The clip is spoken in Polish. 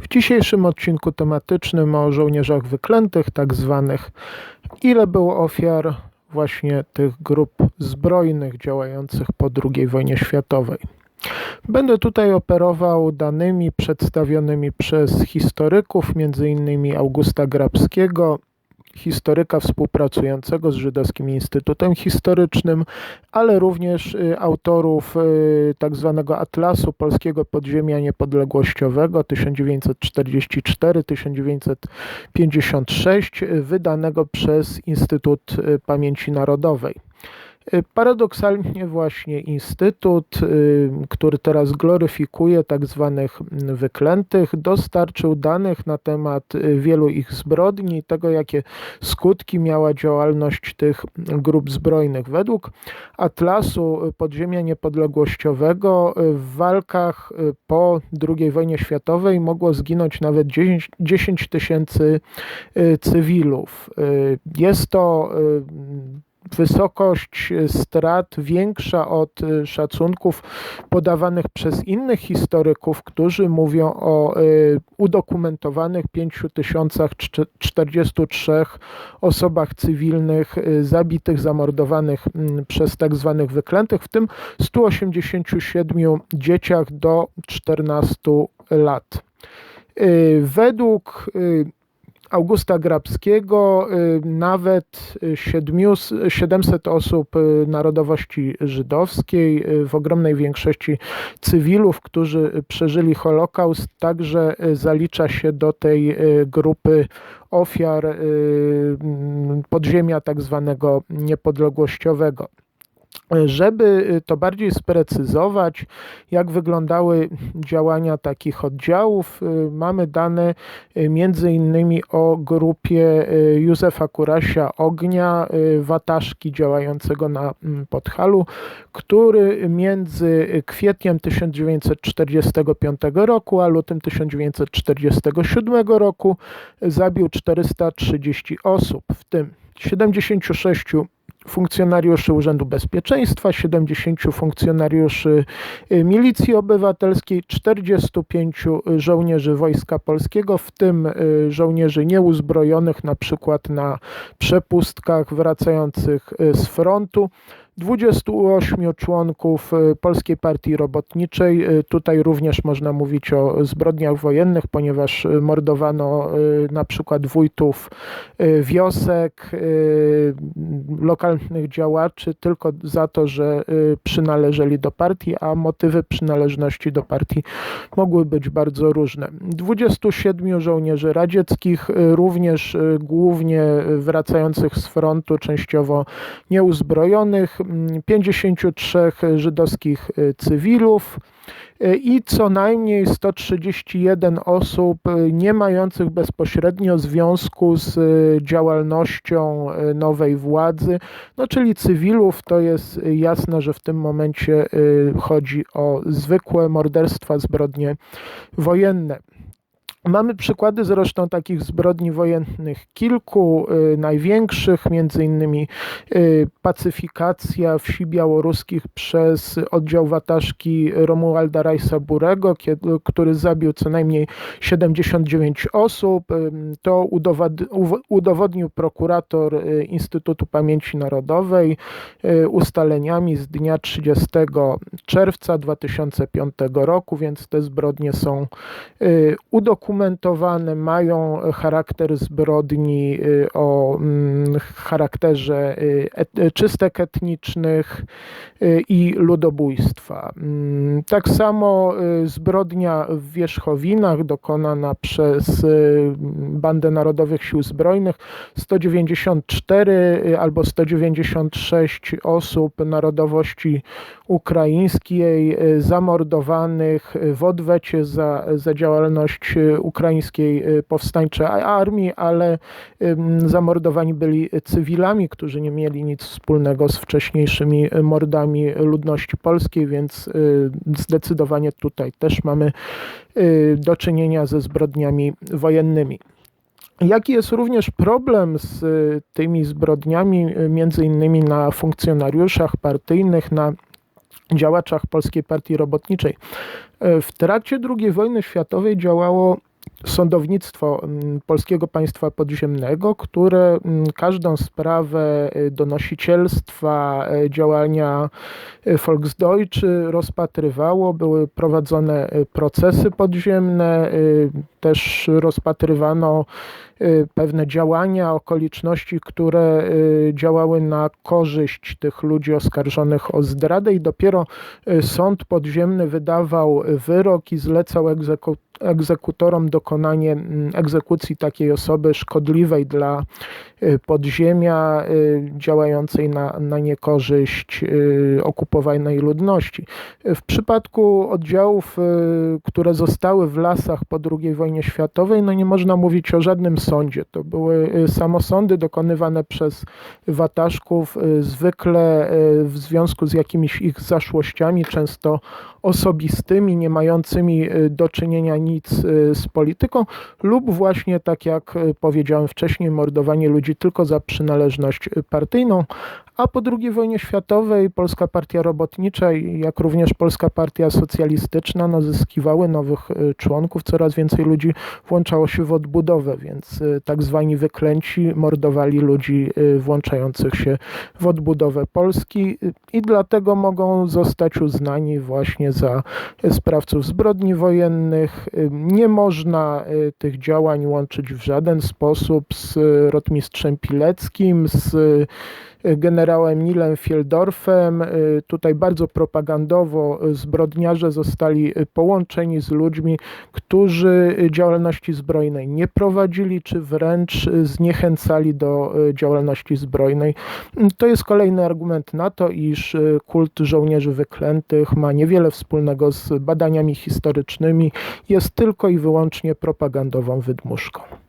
W dzisiejszym odcinku tematycznym o żołnierzach wyklętych, tak zwanych, ile było ofiar właśnie tych grup zbrojnych działających po II wojnie światowej. Będę tutaj operował danymi przedstawionymi przez historyków, m.in. Augusta Grabskiego, historyka współpracującego z Żydowskim Instytutem Historycznym, ale również y, autorów y, tak zwanego Atlasu Polskiego Podziemia Niepodległościowego 1944-1956, y, wydanego przez Instytut Pamięci Narodowej. Paradoksalnie właśnie Instytut, y, który teraz gloryfikuje tak zwanych wyklętych, dostarczył danych na temat y, wielu ich zbrodni, tego jakie skutki miała działalność tych grup zbrojnych. Według Atlasu Podziemia Niepodległościowego y, w walkach po II wojnie światowej mogło zginąć nawet 10 tysięcy cywilów. Jest to wysokość strat większa od y, szacunków podawanych przez innych historyków, którzy mówią o y, udokumentowanych 5043 osobach cywilnych zabitych, zamordowanych mm, przez tak zwanych wyklętych, w tym 187 dzieciach do 14 lat. Według Augusta Grabskiego y, nawet 700 osób y, narodowości żydowskiej, y, w ogromnej większości cywilów, którzy przeżyli Holokaust, także zalicza się do tej grupy ofiar podziemia tak zwanego niepodległościowego. Żeby y, to bardziej sprecyzować, jak wyglądały działania takich oddziałów, y, mamy dane y, między innymi o grupie Józefa Kurasia Ognia, wataszki działającego na mm, Podhalu, który między kwietniem 1945 roku a lutym 1947 roku zabił 430 osób, w tym 76 funkcjonariuszy Urzędu Bezpieczeństwa, 70 funkcjonariuszy y, Milicji Obywatelskiej, 45 żołnierzy Wojska Polskiego, w tym y, żołnierzy nieuzbrojonych, na przykład na przepustkach wracających y, z frontu. 28 członków y, Polskiej Partii Robotniczej. Y, tutaj również można mówić o zbrodniach wojennych, ponieważ y, mordowano na przykład wójtów wiosek, lokalnych działaczy tylko za to, że przynależeli do partii, a motywy przynależności do partii mogły być bardzo różne. 27 żołnierzy radzieckich, również głównie wracających z frontu, częściowo nieuzbrojonych, 53 żydowskich y, cywilów y, i co najmniej 131 osób y, nie mających bezpośrednio związku z działalnością nowej władzy, no czyli cywilów, to jest jasne, że w tym momencie chodzi o zwykłe morderstwa, zbrodnie wojenne. Mamy przykłady zresztą takich zbrodni wojennych kilku, y, największych, między innymi y, pacyfikacja wsi białoruskich przez oddział wataszki Romualda Rajsa Burego, kiedy, który zabił co najmniej 79 osób. Y, to udowodnił prokurator Instytutu Pamięci Narodowej ustaleniami z dnia 30 czerwca 2005 roku, więc te zbrodnie są udokumentowane udokumentowane, mają charakter zbrodni y, o mm, charakterze y, et, czystek etnicznych y, i ludobójstwa. Mm, tak samo zbrodnia w Wierzchowinach dokonana przez Bandę Narodowych Sił Zbrojnych 194 albo 196 osób narodowości ukraińskiej zamordowanych w odwecie za, za działalność ukraińskiej y, powstańczej armii, ale zamordowani byli cywilami, którzy nie mieli nic wspólnego z wcześniejszymi mordami ludności polskiej, więc y, zdecydowanie tutaj też mamy y, do czynienia ze zbrodniami wojennymi. Jaki jest również problem z tymi zbrodniami, między innymi na funkcjonariuszach partyjnych, na działaczach Polskiej Partii Robotniczej? W trakcie II wojny światowej działało sądownictwo mm, Polskiego Państwa Podziemnego, które mm, każdą sprawę y, donosicielstwa, y, działania y, Volksdeutsche rozpatrywało. Były prowadzone procesy podziemne, też rozpatrywano pewne działania, okoliczności, które działały na korzyść tych ludzi oskarżonych o zdradę, i dopiero sąd podziemny wydawał wyrok i zlecał egzekucję egzekutorom dokonanie mm, egzekucji takiej osoby szkodliwej dla y, podziemia, y, działającej na, na niekorzyść y, okupowanej ludności. W przypadku oddziałów, które zostały w lasach po II wojnie światowej, no nie można mówić o żadnym sądzie. To były samosądy dokonywane przez wataszków, zwykle w związku z jakimiś ich zaszłościami, często osobistymi, nie mającymi do czynienia nic y, z polityką, lub właśnie, tak jak y, powiedziałem wcześniej, mordowanie ludzi tylko za przynależność partyjną, a po II wojnie światowej Polska Partia Robotnicza, jak również Polska Partia Socjalistyczna no, zyskiwały nowych y, członków, coraz więcej ludzi włączało się w odbudowę, więc tak zwani wyklęci mordowali ludzi włączających się w odbudowę Polski i dlatego mogą zostać uznani właśnie za sprawców zbrodni wojennych, nie można y, tych działań łączyć w żaden sposób z y, rotmistrzem Pileckim, z generałem Nilem Fieldorfem. Y, tutaj bardzo propagandowo zbrodniarze zostali połączeni z ludźmi, którzy działalności zbrojnej nie prowadzili, czy wręcz zniechęcali do y, działalności zbrojnej. To jest kolejny argument na to, iż y, kult żołnierzy wyklętych ma niewiele wspólnego z badaniami historycznymi, jest tylko i wyłącznie propagandową wydmuszką.